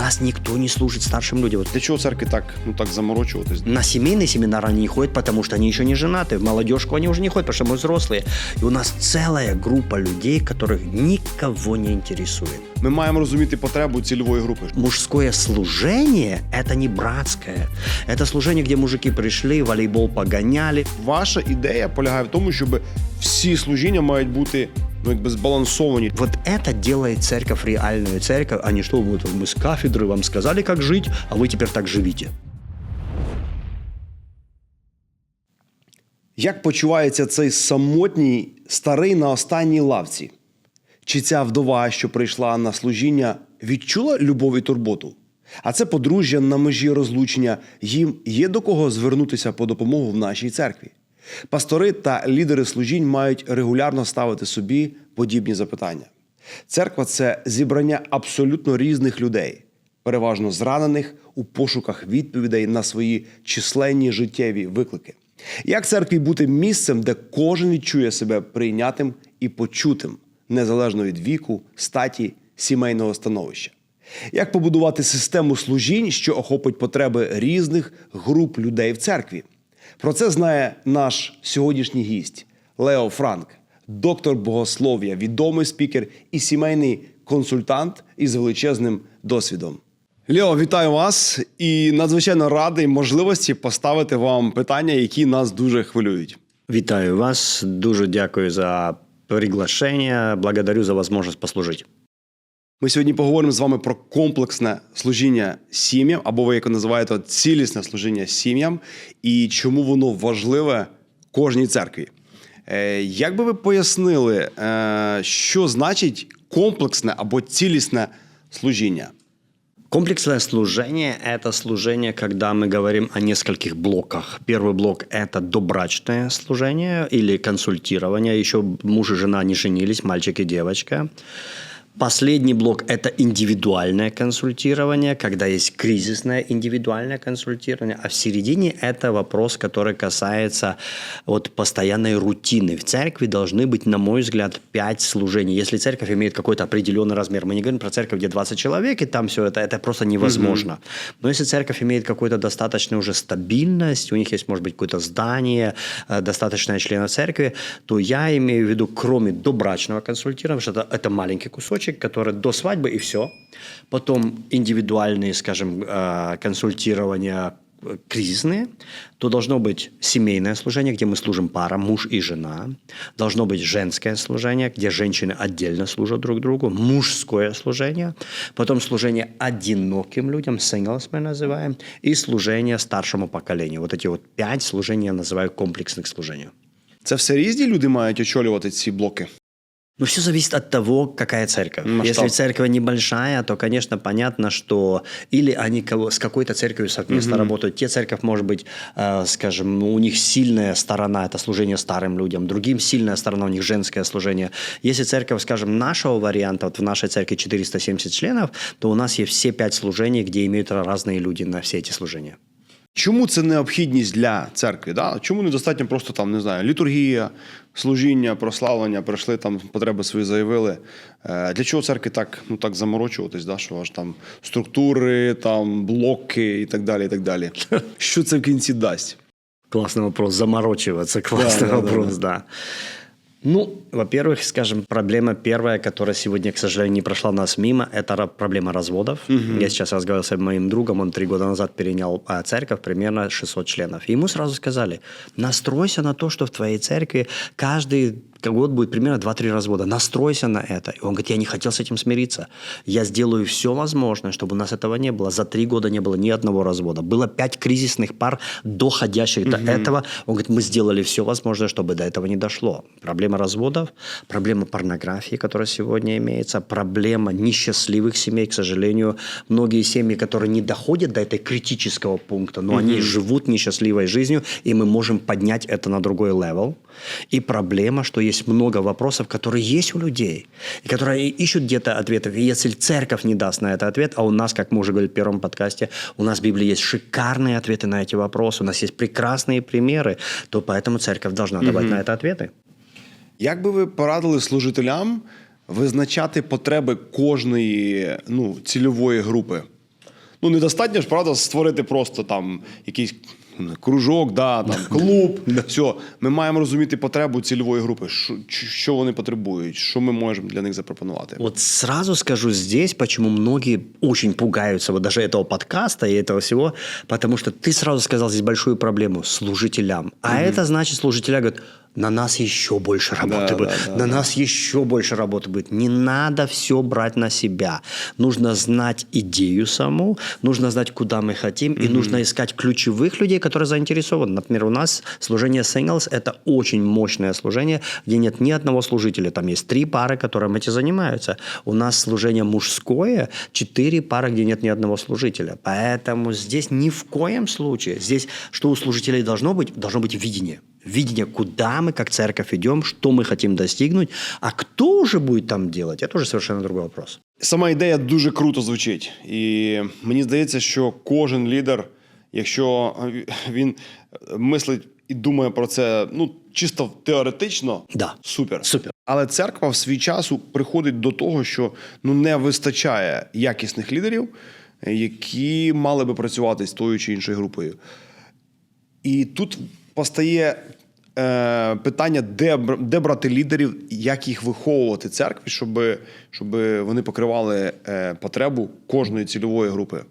нас никто не служит старшим людям. Вот Для чого церкві так, ну так заморочуватись? на семейный семинар они не ходят, потому что они еще не женаты. В молодежку они уже не ходят, потому что мы взрослые. И у нас целая группа людей, которых никого не интересует. Ми маємо розуміти потребу цільової групи. Мужское служение – это не братское. Это служение, где мужики пришли, волейбол погоняли. Ваша ідея полягає в тому, щоб всі служіння мають бути ну якби збалансовані. Вот это делает церковь реальную церковь, а не что вот мы с кафедры вам сказали, как жить, а вы теперь так живите. Як почувається цей самотній старий на останній лавці? Чи ця вдова, що прийшла на служіння, відчула любов і турботу? А це подружжя на межі розлучення. Їм є до кого звернутися по допомогу в нашій церкві. Пастори та лідери служінь мають регулярно ставити собі подібні запитання. Церква це зібрання абсолютно різних людей, переважно зранених у пошуках відповідей на свої численні життєві виклики. Як церкві бути місцем, де кожен відчує себе прийнятим і почутим, незалежно від віку, статі, сімейного становища? Як побудувати систему служінь, що охопить потреби різних груп людей в церкві? Про це знає наш сьогоднішній гість Лео Франк, доктор богослов'я, відомий спікер і сімейний консультант із величезним досвідом. Лео, вітаю вас і надзвичайно радий можливості поставити вам питання, які нас дуже хвилюють. Вітаю вас. Дуже дякую за приглашение. Благодарю за возможность послужить. Ми сьогодні поговоримо з вами про комплексне служіння сім'ям, або ви як називаєте цілісне служіння сім'ям, і чому воно важливе кожній церкві. Е, Як би ви пояснили, е, що значить комплексне або цілісне служіння? Комплексное служение – это служение, когда мы говорим о нескольких блоках. Первый блок – это добрачное служение или консультирование. Еще муж и жена не женились, мальчик и девочка. Последний блок – это индивидуальное консультирование, когда есть кризисное индивидуальное консультирование, а в середине это вопрос, который касается вот постоянной рутины. В церкви должны быть, на мой взгляд, пять служений. Если церковь имеет какой-то определенный размер, мы не говорим про церковь, где 20 человек, и там все это, это просто невозможно. Но если церковь имеет какую-то достаточную уже стабильность, у них есть, может быть, какое-то здание, э, достаточное членов церкви, то я имею в виду, кроме добрачного консультирования, что это, это маленький кусочек, который до свадьбы и все. Потом индивидуальные, скажем, э, консультирования э, кризисные, то должно быть семейное служение, где мы служим пара, муж и жена. Должно быть женское служение, где женщины отдельно служат друг другу. Мужское служение. Потом служение одиноким людям, singles мы называем. И служение старшему поколению. Вот эти вот пять служений я называю комплексных служений. Це все різні люди мають очолювати ці блоки. Ну, все зависит от того, какая церковь. Масштаб. Если церковь небольшая, то, конечно, понятно, что или они с какой-то церковью совместно работают. Те церковь, может быть, э, скажем, ну, у них сильная сторона – это служение старым людям, другим сильная сторона у них женское служение. Если церковь, скажем, нашего варианта, вот в нашей церкви 470 членов, то у нас есть все пять служений, где имеют разные люди на все эти служения. Чому це необхідність для церкви? Да? Чому недостатньо просто там, не знаю, літургія, служіння, прославлення, прийшли там потреби свої заявили. Е, Для чого церкві так, ну, так заморочуватись, да? що аж там структури, там блоки і так далі. і так далі. Що це в кінці дасть? Классный вопрос. Заморочиваться. Классный да, да, вопрос, да. Ну, во-первых, скажем, проблема первая, которая сегодня, к сожалению, не прошла нас мимо, это проблема разводов. Я сейчас разговаривал с моим другом, он три года назад перенял а, церковь, примерно 600 членов. И ему сразу сказали, настройся на то, что в твоей церкви каждый год будет примерно 2-3 развода. Настройся на это. И он говорит, я не хотел с этим смириться. Я сделаю все возможное, чтобы у нас этого не было. За три года не было ни одного развода. Было пять кризисных пар, доходящих до этого. Он говорит, мы сделали все возможное, чтобы до этого не дошло. Проблема разводов, проблема порнографии, которая сегодня имеется, проблема несчастливых семей, к сожалению. Многие семьи, которые не доходят до этой критического пункта, но они живут несчастливой жизнью, и мы можем поднять это на другой левел. И проблема, что есть много вопросов, которые есть у людей, и которые ищут где-то ответов. И если церковь не даст на это ответ, а у нас, как мы уже говорили в первом подкасте, у нас в Библии есть шикарные ответы на эти вопросы, у нас есть прекрасные примеры, то поэтому церковь должна давать на это ответы. Як би ви порадили служителям визначати потреби кожної ну, цільової групи? Ну, недостатньо ж, правда, створити просто там якийсь м, кружок, да, там, клуб. Все. Ми маємо розуміти потребу цільової групи, що, що вони потребують, що ми можемо для них запропонувати. Вот сразу скажу здесь, почему многие очень пугаются вот даже этого подкаста и этого всего, потому что ты сразу сказал здесь большую проблему служителям. А это значит, служителя говорят, на нас еще больше работы Да, будет, да, да, на да. нас еще больше работы будет. Не надо все брать на себя. Нужно знать идею саму, нужно знать, куда мы хотим, и нужно искать ключевых людей, которые заинтересованы. Например, у нас служение singles – это очень мощное служение, где нет ни одного служителя. Там есть три пары, которым этим занимаются. У нас служение мужское, четыре пары, где нет ни одного служителя. Поэтому здесь ни в коем случае. Здесь, что у служителей должно быть? Должно быть видение видение, куда мы как церковь идем, что мы хотим достигнуть, а кто уже будет там делать, это уже совершенно другой вопрос. Сама ідея дуже круто звучить. І мені здається, що кожен лідер, якщо він мислить і думає про це ну, чисто теоретично, Да. супер. Супер. Але церква в свій час приходить до того, що ну, не вистачає якісних лідерів, які мали би працювати з тою чи іншою групою. І тут постає е, питання, де, де брати лідерів, як їх виховувати церкві, щоб, щоб вони покривали е, потребу кожної цільової групи.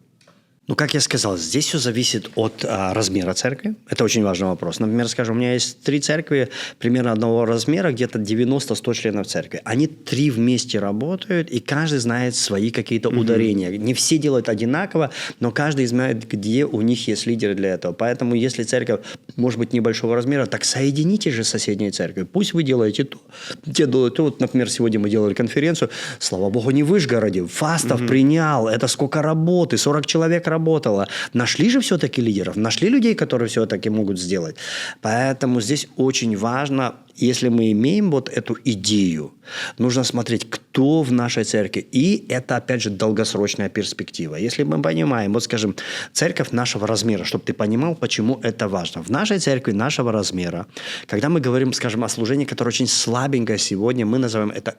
Ну, как я сказал, здесь все зависит от а, размера церкви. Это очень важный вопрос. Например, скажем, у меня есть три церкви примерно одного размера, где-то 90-100 членов церкви. Они три вместе работают, и каждый знает свои какие-то ударения. Не все делают одинаково, но каждый знает, где у них есть лидеры для этого. Поэтому, если церковь может быть небольшого размера, так соедините же с соседней церковью. Пусть вы делаете то, те делают то. Вот, например, сегодня мы делали конференцию. Слава богу, не в Вышгороде. Фастов принял. Это сколько работы. 40 человек работало. Нашли же все-таки лидеров. Нашли людей, которые все-таки могут сделать. Поэтому здесь очень важно, если мы имеем вот эту идею, нужно смотреть, кто в нашей церкви. И это, опять же, долгосрочная перспектива. Если мы понимаем, вот скажем, церковь нашего размера, чтобы ты понимал, почему это важно. В нашей церкви нашего размера, когда мы говорим, скажем, о служении, которое очень слабенькое сегодня, мы называем это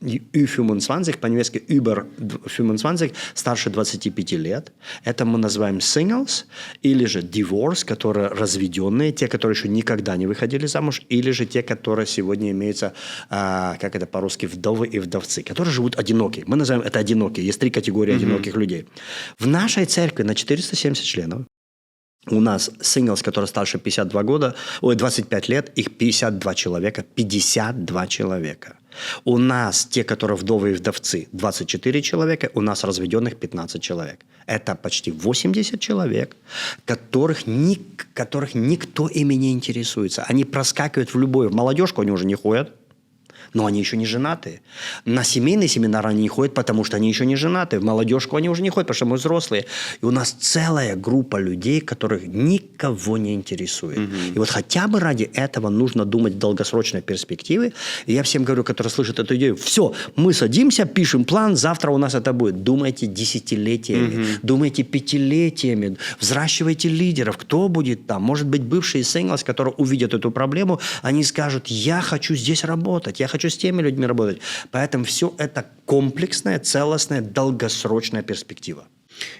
Ü25, по-немецки über 25, старше 25 лет. Это мы называем singles, или же divorce, которые разведенные, те, которые еще никогда не выходили замуж, или же те, которые сегодня имеются, а, как это по-русски, вдовы и вдовцы, которые живут одинокие. Мы называем это одинокие. Есть три категории одиноких людей. В нашей церкви на 470 членов у нас singles, которые старше 52 года, ой, 25 лет, их 52 человека, 52 человека. У нас те, которые вдовы и вдовцы, 24 человека, у нас разведенных 15 человек. Это почти 80 человек, которых, ни, которых никто ими не интересуется. Они проскакивают в любой, в молодежку они уже не ходят, но они еще не женаты. На семейные семинары они не ходят, потому что они еще не женаты. В молодежку они уже не ходят, потому что мы взрослые. И у нас целая группа людей, которых никого не интересует. И вот хотя бы ради этого нужно думать в долгосрочной перспективе. И я всем говорю, которые слышат эту идею, все, мы садимся, пишем план, завтра у нас это будет. Думайте десятилетиями, думайте пятилетиями, взращивайте лидеров. Кто будет там? Может быть, бывшие синглс, которые увидят эту проблему, они скажут, я хочу здесь работать, я хочу с теми людьми работать. Поэтому все это комплексная, целостная, долгосрочная перспектива.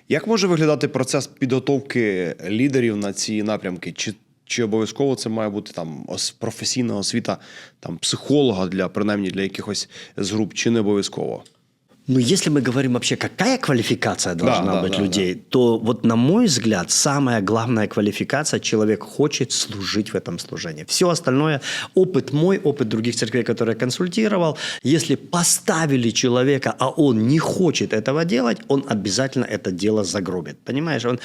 Як може виглядати процес підготовки лідерів на ці напрямки? Чи, чи обов'язково це має бути там професійна освіта там, психолога для принаймні для якихось з груп, чи не обов'язково? Ну, если мы говорим вообще, какая квалификация должна да, быть да, людей, то вот на мой взгляд, самая главная квалификация, человек хочет служить в этом служении. Все остальное, опыт мой, опыт других церквей, которые я консультировал, если поставили человека, а он не хочет этого делать, он обязательно это дело загробит. Понимаешь, он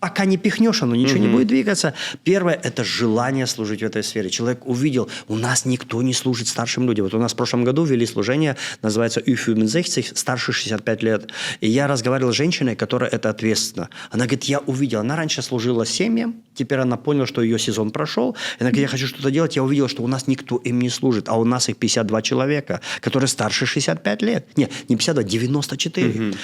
пока не пихнешь, оно ничего не будет двигаться. Первое – это желание служить в этой сфере. Человек увидел, у нас никто не служит старшим людям. Вот у нас в прошлом году ввели служение, называется «Ü65», старше 65 лет. И я разговаривал с женщиной, которая это ответственна. Она говорит, я увидела, она раньше служила семьям, теперь она поняла, что ее сезон прошел. И она говорит, я хочу что-то делать. Я увидела, что у нас никто им не служит, а у нас их 52 человека, которые старше 65 лет. Нет, не 52, 94.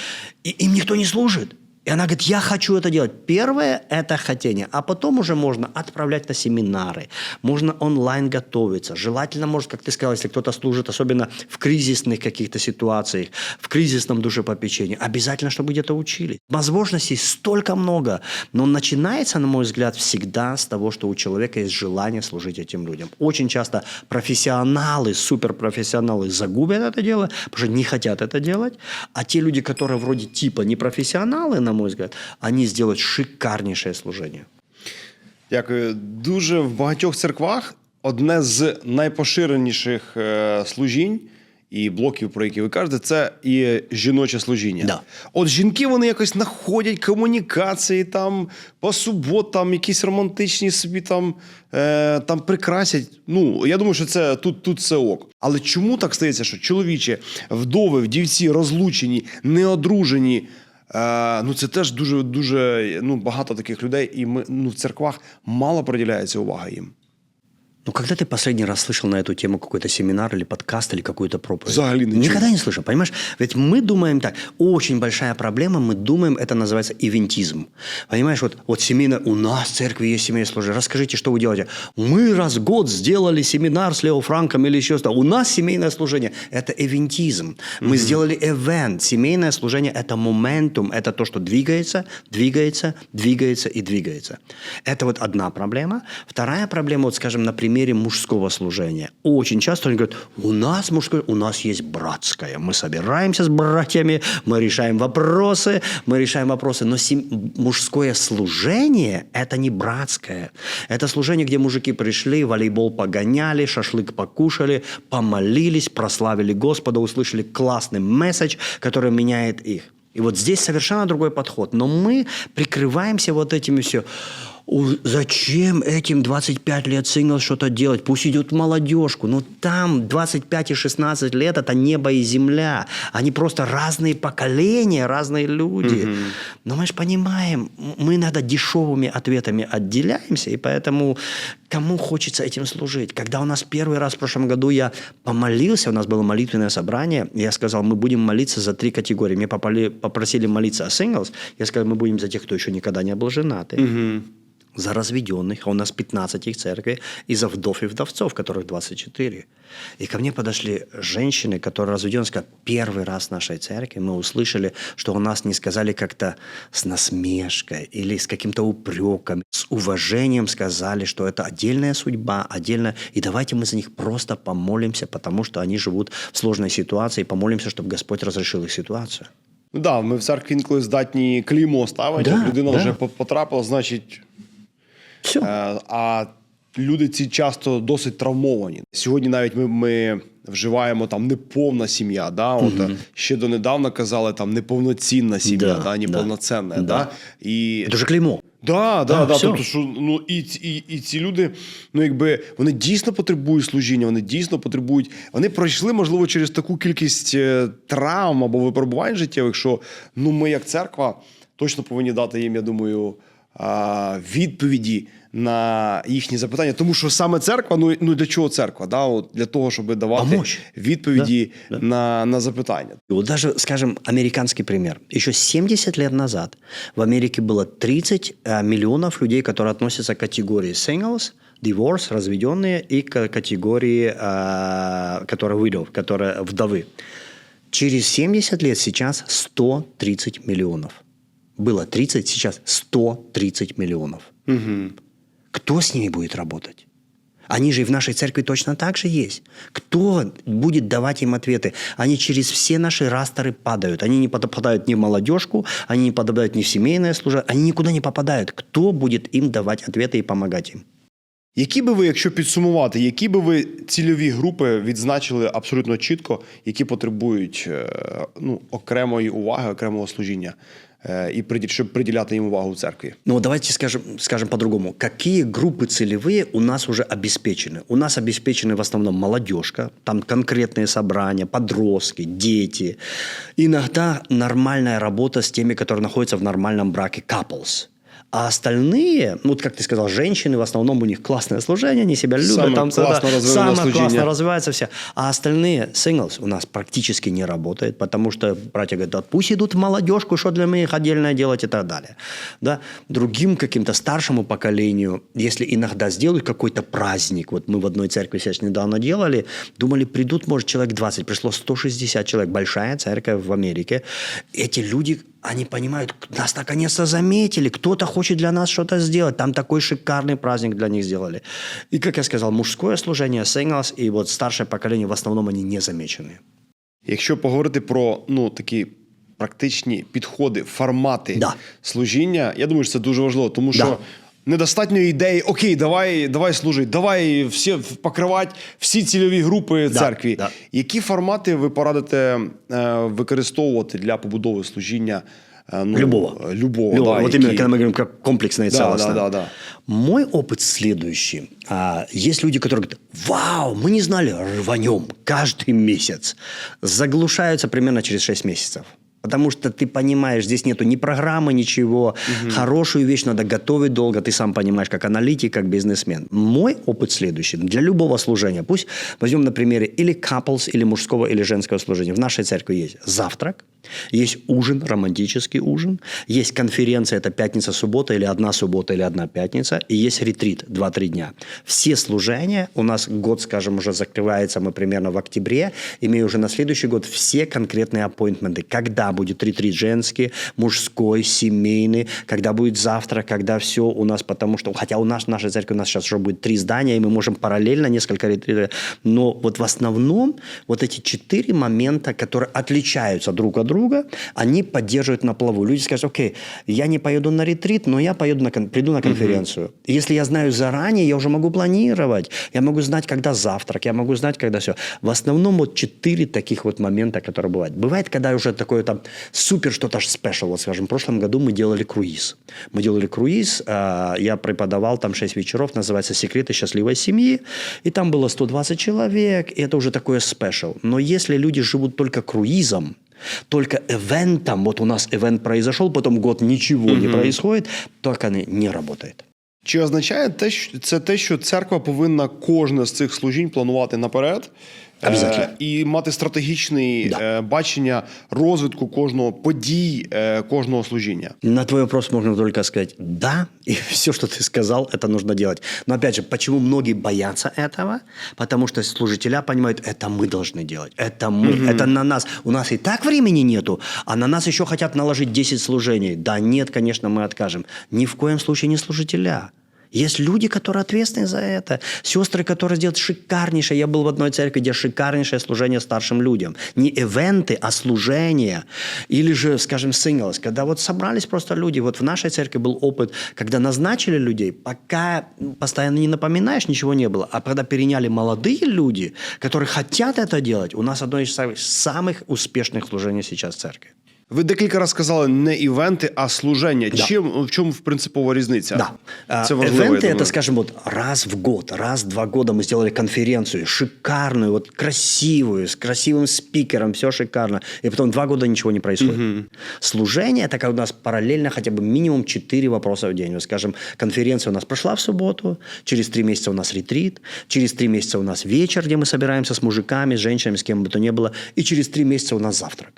И им никто не служит. И она говорит, я хочу это делать. Первое – это хотение. А потом уже можно отправлять на семинары. Можно онлайн готовиться. Желательно, может, как ты сказал, если кто-то служит, особенно в кризисных каких-то ситуациях, в кризисном душепопечении, обязательно, чтобы где-то учили. Возможностей столько много. Но начинается, на мой взгляд, всегда с того, что у человека есть желание служить этим людям. Очень часто профессионалы, суперпрофессионалы загубят это дело, потому что не хотят это делать. А те люди, которые вроде типа не профессионалы, на мой взгляд, они сделают шикарнейшее служение. Дякую. Дуже в багатьох церквах одне з найпоширеніших е, служінь і блоків, про які ви кажете, це і жіноче служіння. Да. От жінки вони якось знаходять комунікації там по суботам, якісь романтичні собі там, е, там прикрасять. Ну я думаю, що це тут, тут це ок. Але чому так стається, що чоловічі, вдови, вдівці розлучені, неодружені? Е, ну, це теж дуже дуже ну, багато таких людей, і ми ну, в церквах мало приділяється увага їм. Ну, когда ты последний раз слышал на эту тему какой-то семинар или подкаст, или какую-то проповедь? Взагалі нічого. Никогда не слышал, понимаешь? Ведь мы думаем так, очень большая проблема, мы думаем, это называется ивентизм. Понимаешь, вот, вот семейное, у нас в церкви есть семейное служение, расскажите, что вы делаете. Мы раз в год сделали семинар с Лео Франком или еще что-то. У нас семейное служение – это ивентизм. Мы сделали эвент. Семейное служение – это моментум, это то, что двигается, двигается, двигается и двигается. Это вот одна проблема. Вторая проблема, вот скажем, на примере мужского служения. Очень часто они говорят, у нас мужское, у нас есть братское. Мы собираемся с братьями, мы решаем вопросы, мы решаем вопросы. Но сем- мужское служение – это не братское. Это служение, где мужики пришли, волейбол погоняли, шашлык покушали, помолились, прославили Господа, услышали классный месседж, который меняет их. И вот здесь совершенно другой подход. Но мы прикрываемся вот этими все. Зачем этим 25 лет сингл что-то делать? Пусть идет молодежку. Но там 25 и 16 лет – это небо и земля. Они просто разные поколения, разные люди. Но мы же понимаем, мы иногда дешевыми ответами отделяемся, и поэтому кому хочется этим служить? Когда у нас первый раз в прошлом году я помолился, у нас было молитвенное собрание, я сказал, мы будем молиться за три категории. Мне попали- попросили молиться о singles, я сказал, мы будем за тех, кто еще никогда не был женатый За разведенных, а у нас 15 их церкви, и за вдов и вдовцов, которых 24. И ко мне подошли женщины, которые разведены, сказали, первый раз в нашей церкви мы услышали, что у нас не сказали как-то с насмешкой или с каким-то упреком, с уважением сказали, что это отдельная судьба, отдельно, и давайте мы за них просто помолимся, потому что они живут в сложной ситуации, и помолимся, чтобы Господь разрешил их ситуацию. Ну да, ми в церкві інколи здатні клеймо ставити. Да, як людина да. вже по- потрапила, значить. Все. Е, а люди ці часто досить травмовані. Сьогодні навіть ми, ми вживаємо там неповна сім'я. Да? От, е, Ще донедавна казали там неповноцінна сім'я, Да, да, неповноцінна. да, Да. І... Это же клеймо. Да, да, Да, да. Тобто, що ну і, і, і ці люди, ну якби вони дійсно потребують служіння, вони дійсно потребують. Вони пройшли, можливо, через таку кількість е, травм або випробувань життєвих, що ну ми, як церква, точно повинні дати їм, я думаю, відповіді на їхні запитання. Тому що саме церква, ну, ну для чого церква? Да? От для того, щоб давати Помочь. відповіді Да, да. На, на запитання. И Вот даже, скажем, американский пример. Еще 70 лет назад в Америке было 30 э, миллионов людей, которые относятся к категории singles, divorce, разведенные, и к категории, э, которая widow, которая вдовы. Через 70 лет сейчас 130 миллионов. Было 30, сейчас 130 миллионов. Кто с ними будет работать? Они же и в нашей церкви точно так же есть. Кто будет давать им ответы? Они через все наши растеры падают. Они не попадают ни в молодежку, они не попадают ни в семейное служение, они никуда не попадают. Кто будет им давать ответы и помогать им? Які би ви, якщо підсумувати, які би ви цільові групи відзначили абсолютно чітко, які потребують е, ну, окремої уваги, окремого служіння, е, і приді- щоб приділяти їм увагу в церкві? Ну, давайте скажем, скажем по-другому. Какие группы целевые у нас уже обеспечены? У нас обеспечены в основном молодежка, там конкретные собрания, подростки, дети. Иногда нормальная работа с теми, которые находятся в нормальном браке, couples. а остальные, ну, вот как ты сказал, женщины, в основном у них классное служение, они себя любят. Самое там, классно да, самое служение. классно развивается все. А остальные singles у нас практически не работает, потому что братья говорят, да пусть идут в молодежку, что для меня их отдельное делать и так далее. Да? Другим каким-то старшему поколению, если иногда сделают какой-то праздник, вот мы в одной церкви сейчас недавно делали, думали, придут, может, человек 20, пришло 160 человек, большая церковь в Америке. Эти люди они понимают, нас наконец-то заметили, кто-то хочет для нас что-то сделать. Там такой шикарный праздник для них сделали. И, как я сказал, мужское служение, singles, и вот старшее поколение, в основном они не замечены. Якщо поговорити про ну такі практичні підходи, формати Да. служіння, я думаю, що це дуже важливо, тому що Да. недостатньо ідеї, окей, давай, давай служити, давай всі покривати всі цільові групи Да, церкві. да. Які формати ви порадите е, використовувати для побудови служіння? е, Ну, Любого. е, Любого, Любого. Да, вот які- именно, когда мы говорим как комплексное Да, целостное. да, да, да. Мой опыт следующий. А, есть люди, которые говорят, вау, мы не знали, рванем каждый месяц. Заглушаются примерно через 6 месяцев. Потому что ты понимаешь, здесь нету ни программы, ничего. Хорошую вещь надо готовить долго. Ты сам понимаешь, как аналитик, как бизнесмен. Мой опыт следующий. Для любого служения. Пусть возьмем на примере или couples, или мужского, или женского служения. В нашей церкви есть завтрак, есть ужин, романтический ужин. Есть конференция, это пятница, суббота, или одна суббота, или одна пятница. И есть ретрит, 2-3 дня. Все служения, у нас год, скажем, уже закрывается, мы примерно в октябре, имея уже на следующий год все конкретные аппоинтменты. Когда будет ретрит женский, мужской, семейный, когда будет завтрак, когда все у нас, потому что, хотя у нас в нашей церкви у нас сейчас уже будет три здания, и мы можем параллельно несколько ретритов, но вот в основном вот эти четыре момента, которые отличаются друг от друга, они поддерживают на плаву. Люди скажут, окей, я не поеду на ретрит, но я поеду на, приду на конференцию. И Если я знаю заранее, я уже могу планировать, я могу знать, когда завтрак, я могу знать, когда все. В основном вот четыре таких вот момента, которые бывают. Бывает, когда уже такое там супер что-то спешл. Вот, скажем, в прошлом году мы делали круиз. Мы делали круиз, а, я преподавал там 6 вечеров, называется «Секреты счастливой семьи», и там было 120 человек, и это уже такое спешл. Но если люди живут только круизом, только ивентом, вот у нас ивент произошел, потом год ничего не происходит, так они не работает. Чи означає те, що це те, що церква повинна кожне з цих служінь планувати наперед? е, Обязательно. і мати стратегічне Да. е, бачення розвитку кожного подій, е, кожного служіння. На твой вопрос можно только сказать «да», и все, что ты сказал, это нужно делать. Но опять же, почему многие боятся этого? Потому что служителя понимают, это мы должны делать, это мы, это на нас. У нас и так времени нету, а на нас еще хотят наложить 10 служений. Да нет, конечно, мы откажем. Ни в коем случае не служителя. Есть люди, которые ответственны за это. Сестры, которые делают шикарнейшее. Я был в одной церкви, где шикарнейшее служение старшим людям. Не ивенты, а служение. Или же, скажем, singles. Когда вот собрались просто люди. Вот в нашей церкви был опыт, когда назначили людей, пока постоянно не напоминаешь, ничего не было. А когда переняли молодые люди, которые хотят это делать, у нас одно из самых успешных служений сейчас в церкви. Ви декілька разів сказали не івенти, а служення. Да. Чим в чому принципова різниця? Да. А, Це важливо. я Ивенты думаю. это, скажем, вот раз в год, раз в два года мы сделали конференцию шикарную, вот красивую, с красивым спикером, все шикарно. И потом два года ничего не происходит. Служение это когда у нас параллельно хотя бы минимум четыре вопроса в день. Вот, скажем, конференция у нас прошла в субботу, через три месяца у нас ретрит, через три месяца у нас вечер, где мы собираемся с мужиками, с женщинами, с кем бы то ни было, и через три месяца у нас завтрак.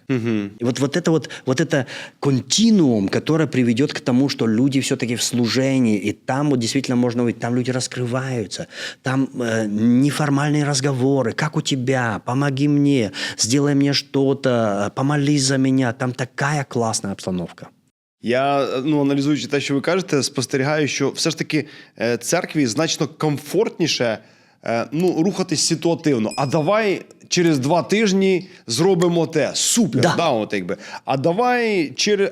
И вот, вот это вот, вот это континуум, которое приведет к тому, что люди все-таки в служении, и там вот действительно можно увидеть, там люди раскрываются, там э, неформальные разговоры, как у тебя, помоги мне, сделай мне что-то, помолись за меня, там такая классная обстановка. Я ну аналізуючи те, що ви кажете, спостерігаю, що все ж таки е, церкві значно комфортніше е, ну, рухатись ситуативно. А давай через два тижні зробимо те. Супер. Да. Да, от якби. А давай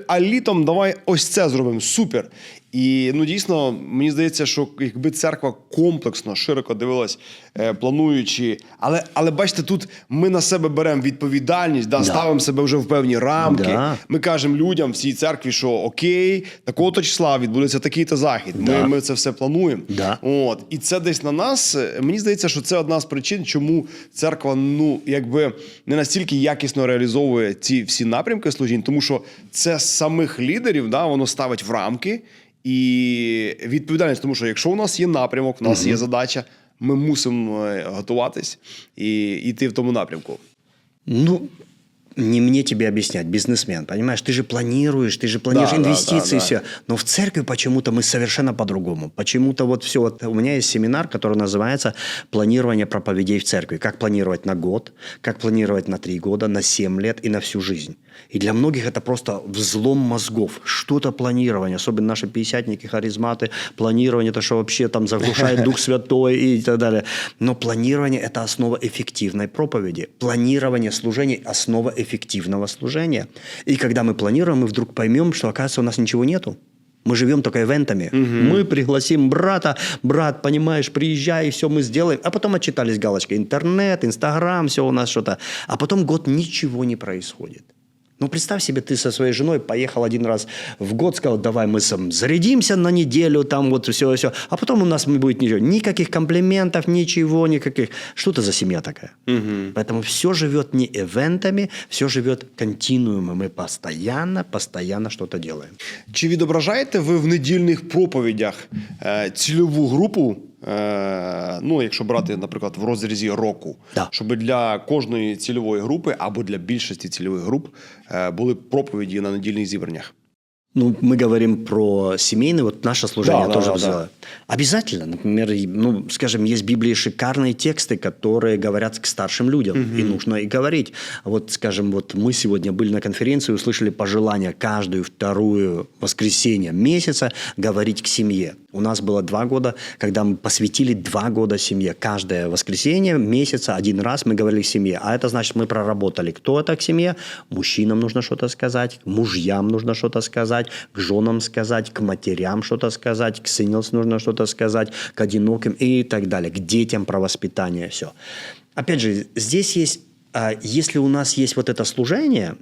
а літом давай ось це зробимо. Супер. І ну дійсно мені здається, що якби церква комплексно, широко дивилась, е, плануючи, але але бачите, тут ми на себе беремо відповідальність, да, Да. ставимо себе вже в певні рамки. Да. Ми кажемо людям в цій церкві, що окей, такого-то числа відбудеться такий-то захід. Ми, Да. ми це все плануємо. Да. От і це десь на нас. Е, Мені здається, що це одна з причин, чому церква ну якби не настільки якісно реалізовує ці всі напрямки служінь, тому що це самих лідерів, да, воно ставить в рамки. і відповідальність, тому що якщо у нас є напрямок, у нас є задача, ми мусимо е, готуватись і йти в тому напрямку. Ну, не мне тебе объяснять, бизнесмен, понимаешь? Ты же планируешь, ты же планируешь Да, инвестиции, да, да. все. Но в церкви почему-то мы совершенно по-другому. Почему-то вот все. Вот у меня есть семинар, который называется «Планирование проповедей в церкви». Как планировать на год, как планировать на три года, на семь лет и на всю жизнь. И для многих это просто взлом мозгов. Что-то планирование, особенно наши пятидесятники, харизматы. Планирование – это что вообще там заглушает Дух Святой и так далее. Но планирование – это основа эффективной проповеди. Планирование служений – основа эффективного служения. И когда мы планируем, мы вдруг поймем, что, оказывается, у нас ничего нету. Мы живем только ивентами. Мы пригласим брата, брат, понимаешь, приезжай, и все мы сделаем. А потом отчитались галочкой. Интернет, Инстаграм, все у нас что-то. А потом год ничего не происходит. Ну, представь себе, ты со своей женой поехал один раз в год, сказал, давай мы сам зарядимся на неделю, там вот все, все. А потом у нас не будет ничего. Никаких комплиментов, ничего, никаких. Что это за семья такая? Поэтому все живет не ивентами, все живет континуумом. Мы постоянно, постоянно что-то делаем. Чи відображаєте ви в недільних проповідях е, цільову групу? Е, ну, якщо брати, наприклад, в розрізі року, Да. щоб для кожної цільової групи або для більшості цільових груп е, були проповіді на недільних зібраннях. Ну, мы говорим про семейное, вот наше служение Да, тоже да, да, взяло. Обязательно. Например, ну, скажем, есть в Библии шикарные тексты, которые говорят к старшим людям, и нужно и говорить. Вот, скажем, вот мы сегодня были на конференции, услышали пожелание каждую вторую воскресенье месяца говорить к семье. У нас было два года, когда мы посвятили два года семье. Каждое воскресенье месяца один раз мы говорили к семье. А это значит, мы проработали, кто это к семье. Мужчинам нужно что-то сказать, мужьям нужно что-то сказать, к женам сказать, к матерям что-то сказать, к синглс нужно что-то сказать, к одиноким и так далее, к детям про воспитание, все. Опять же, здесь есть если у нас есть вот это служение,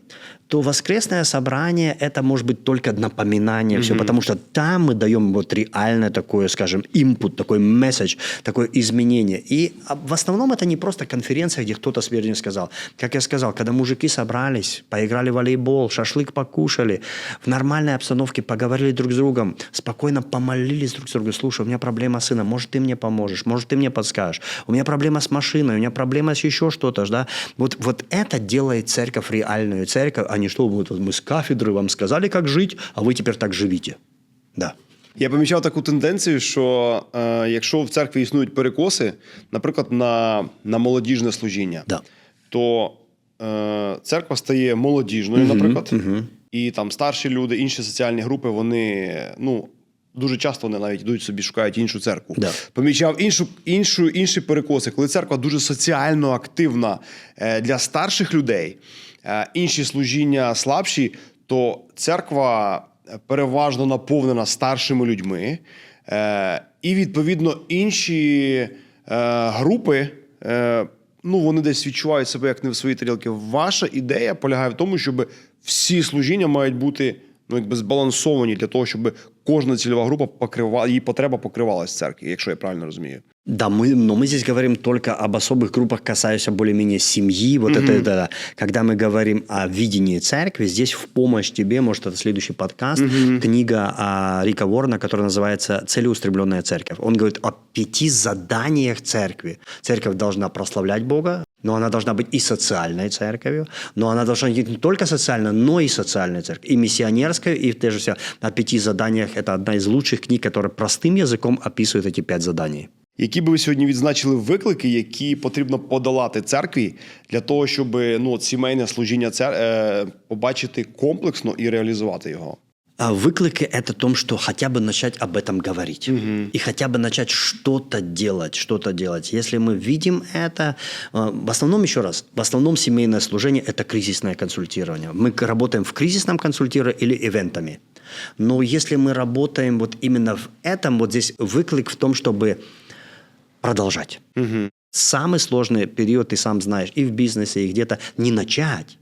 то воскресное собрание это может быть только напоминание, все, потому что там мы даем вот реальное такое, скажем, импут, такой месседж, такое изменение. И а, в основном это не просто конференция, где кто-то сверху сказал. Как я сказал, когда мужики собрались, поиграли в волейбол, шашлык покушали, в нормальной обстановке поговорили друг с другом, спокойно помолились друг с другом. Слушай, у меня проблема с сыном, может, ты мне поможешь, может, ты мне подскажешь. У меня проблема с машиной, у меня проблема с еще что-то, да. Вот, вот это делает церковь реальную церковь, а не что вот, вот мы с кафедры вам сказали, как жить, а вы теперь так живите. Да. Я помічав таку тенденцію, що е, якщо в церкві існують перекоси, наприклад, на, на молодіжне служіння, Да. то е, церква стає молодіжною, наприклад, і там старші люди, інші соціальні групи, вони ну. Дуже часто вони навіть йдуть собі, шукають іншу церкву. Да. Помічав іншу, іншу, інші перекоси, коли церква дуже соціально активна е, для старших людей, е, інші служіння слабші, то церква переважно наповнена старшими людьми, е, і відповідно інші групи. Ну, вони десь відчувають себе як не в своїй тарілці. Ваша ідея полягає в тому, щоб всі служіння мають бути ну, якби збалансовані для того, щоб кожна цільова група покривала, її потреба покривалась в церкві, якщо я правильно розумію. Да, мы, но мы здесь говорим только об особых группах, касающихся более-менее семьи. Вот это, это, да. Когда мы говорим о видении церкви, здесь в помощь тебе, может, это следующий подкаст, книга а, Рика Ворна, которая называется «Целеустремленная церковь». Он говорит о пяти заданиях церкви. Церковь должна прославлять Бога, но она должна быть и социальной церковью, но она должна быть не только социальной, но и социальной церковью, и миссионерской, и тоже все. О пяти заданиях – это одна из лучших книг, которая простым языком описывает эти пять заданий. Які би ви сьогодні відзначили виклики, які потрібно подолати церкві для того, щоб ну, от сімейне служіння цер... е, побачити комплексно і реалізувати його? А выклики – это том, что хотя бы начать об этом говорить. И хотя бы начать что-то делать, что-то делать. Если мы видим это, э, в основном, еще раз, в основном семейное служение – это кризисное консультирование. Мы к- работаем в кризисном консультировании или ивентами. Но если мы работаем вот именно в этом, вот здесь выклик в том, чтобы продолжать. Самый сложный период, ты сам знаешь, и в бизнесе, и где-то не начать,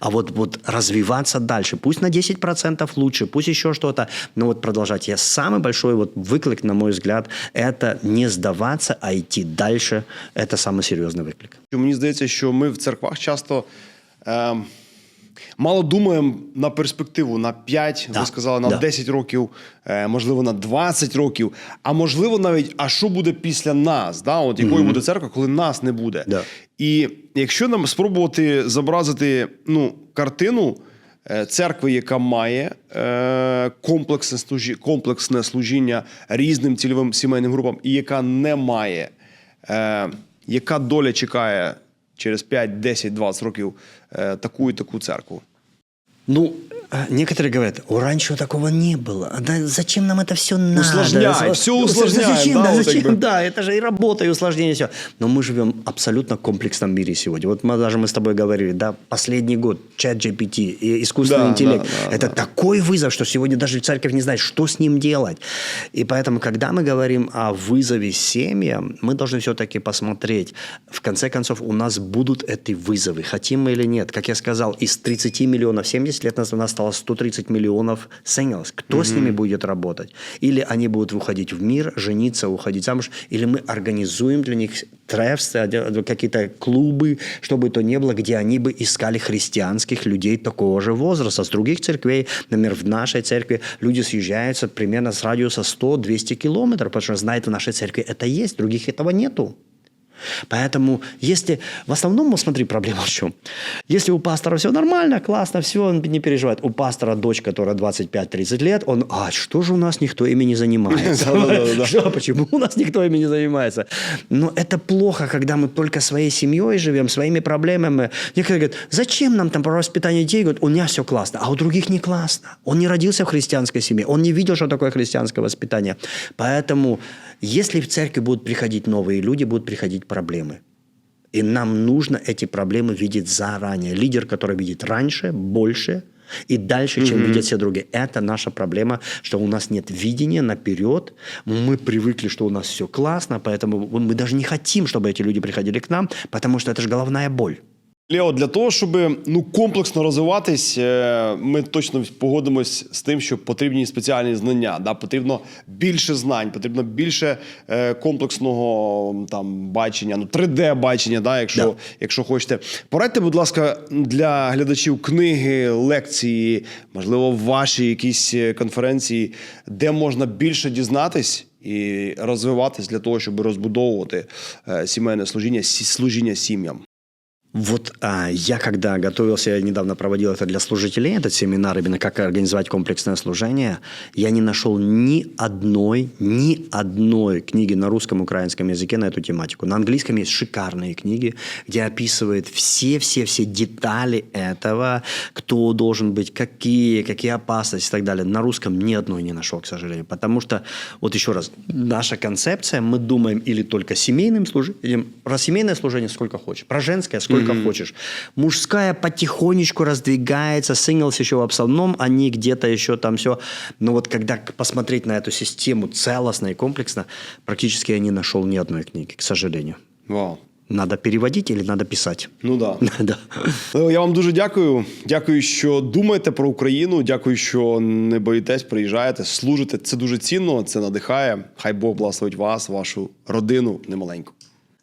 а вот, вот развиваться дальше. Пусть на 10% лучше, пусть еще что-то, но вот продолжать. Я самый большой вот выклик, на мой взгляд, это не сдаваться, а идти дальше. Это самый серьезный выклик. Мені здається, що ми в церквах часто е, Мало думаємо на перспективу на 5, Да, ви сказали, на да. 10 років, е, можливо, на 20 років, а можливо, навіть а що буде після нас? Да? От якою буде церква, коли нас не буде? Да. І якщо нам спробувати зобразити ну, картину е, церкви, яка має е, комплексне, служі, комплексне служіння різним цільовим сімейним групам, і яка не має, яка доля чекає через 5, 10, 20 років таку і таку церкву? Ну, э, некоторые говорят, о, раньше такого не было. А Да зачем нам это все надо? Усложняй, Ну, усложняем, Зачем, да, да, вот зачем? как бы. Да, это же и работа, и усложнение, все. Но мы живем в абсолютно комплексном мире сегодня. Вот мы даже мы с тобой говорили, да, последний год, чат GPT, и искусственный Да, интеллект. да, да, это да. такой вызов, что сегодня даже церковь не знает, что с ним делать. И поэтому, когда мы говорим о вызове семьям, мы должны все-таки посмотреть, в конце концов, у нас будут эти вызовы, хотим мы или нет. Как я сказал, из 30 миллионов 70 лет назад у нас стало 130 миллионов singles. Кто с ними будет работать? Или они будут выходить в мир, жениться, уходить замуж, или мы организуем для них трефс, э, какие-то клубы, чтобы то не было, где они бы искали христианских людей такого же возраста. С других церквей, например, в нашей церкви люди съезжаются примерно с радиуса 100-200 километров, потому что знают, в нашей церкви это есть, других этого нету. Поэтому, если в основном, вот смотри, проблема в чем. Если у пастора все нормально, классно, все, он не переживает. У пастора дочь, которая 25-30 лет, он, а что же у нас никто ими не занимается? Что, Почему у нас никто ими не занимается? Но это плохо, когда мы только своей семьей живем, своими проблемами. Некоторые говорят, зачем нам там про воспитание детей? Говорят, у меня все классно, а у других не классно. Он не родился в христианской семье, он не видел, что такое христианское воспитание. Поэтому, если в церкви будут приходить новые люди, будут приходить проблемы. И нам нужно эти проблемы видеть заранее. Лидер, который видит раньше, больше и дальше, чем видят все другие. Это наша проблема, что у нас нет видения наперед. Мы привыкли, что у нас все классно, поэтому мы даже не хотим, чтобы эти люди приходили к нам, потому что это же головная боль. Лео, для того, щоб ну комплексно розвиватись, е, ми точно погодимось з тим, що потрібні спеціальні знання. Да? Потрібно більше знань, потрібно більше е, комплексного там бачення, ну 3D бачення, да, якщо, Да. якщо хочете. Порадьте, будь ласка, для глядачів книги, лекції, можливо, ваші якісь е, конференції, де можна більше дізнатись. І розвиватись для того, щоб розбудовувати е, сімейне служіння, служіння сім'ям. Вот а, я когда готовился, я недавно проводил это для служителей, этот семинар, именно как организовать комплексное служение, я не нашел ни одной, ни одной книги на русском украинском языке на эту тематику. На английском есть шикарные книги, где описывают все-все-все детали этого, кто должен быть, какие, какие опасности и так далее. На русском ни одной не нашел, к сожалению. Потому что, вот еще раз, наша концепция, мы думаем или только семейным служением, про семейное служение сколько хочешь, про женское сколько хочешь. Мужская потихонечку раздвигается, синглс еще в основном, они где-то еще там все. Но вот когда к- посмотреть на эту систему целостно и комплексно, практически я не нашел ни одной книги, к сожалению. Вау. Надо переводить или надо писать? Ну да. Да. Лео, Я вам дуже дякую. Дякую, що думаєте про Україну. Дякую, що не боїтесь, приїжджаєте, служите. Це дуже цінно, це надихає. Хай Бог благословить вас, вашу родину немаленьку.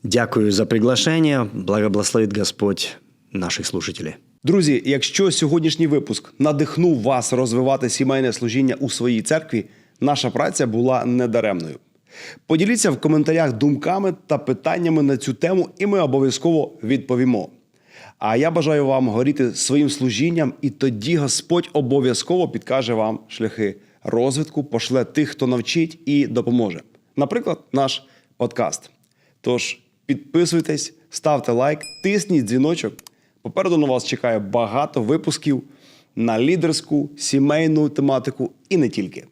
Дякую за приглашение. Благословит Господь наших слушателей. Друзі, якщо сьогоднішній випуск надихнув вас розвивати сімейне служіння у своїй церкві, наша праця була недаремною. Поділіться в коментарях думками та питаннями на цю тему, і ми обов'язково відповімо. А я бажаю вам горіти своїм служінням, і тоді Господь обов'язково підкаже вам шляхи розвитку, пошле тих, хто навчить і допоможе. Наприклад, наш подкаст. Тож підписуйтесь, ставте лайк, тисніть дзвіночок. Попереду на вас чекає багато випусків на лідерську, сімейну тематику і не тільки.